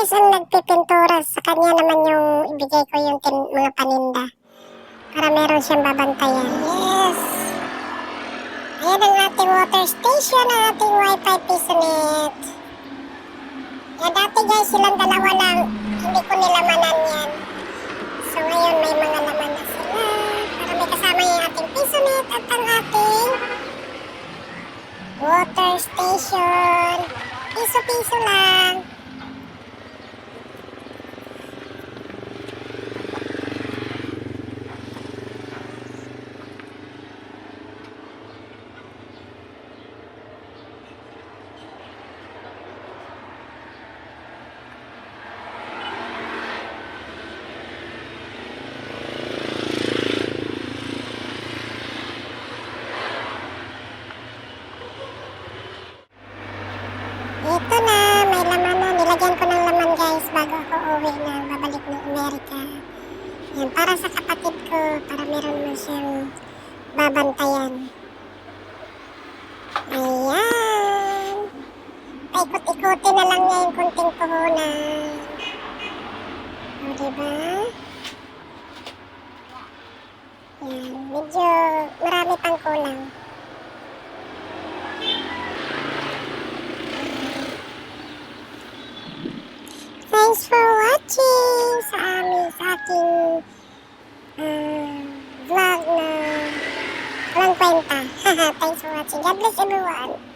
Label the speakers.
Speaker 1: guys ang nagpipintura. Sa kanya naman yung ibigay ko yung tin, mga paninda. Para meron siyang babantayan. Yes! Ayan ang ating water station, ang ating wifi pisonet. Yan dati guys, silang dalawa lang. Hindi ko nilamanan yan. So ngayon may mga laman na sila. Para may kasama yung ating pisonet at ang ating water station. Piso-piso lang. Ito na, may laman na. Nilagyan ko ng laman guys bago ako uwi na babalik ng Amerika. Yan, para sa kapatid ko, para meron naman siyang babantayan. Ayan. Paikot-ikutin na lang niya kunting puhunan. O, diba? Yan, medyo marami pang kulang. Thanks for watching sa amin, sa aking ah, vlog na walang kwenta. Thanks for watching. God bless everyone.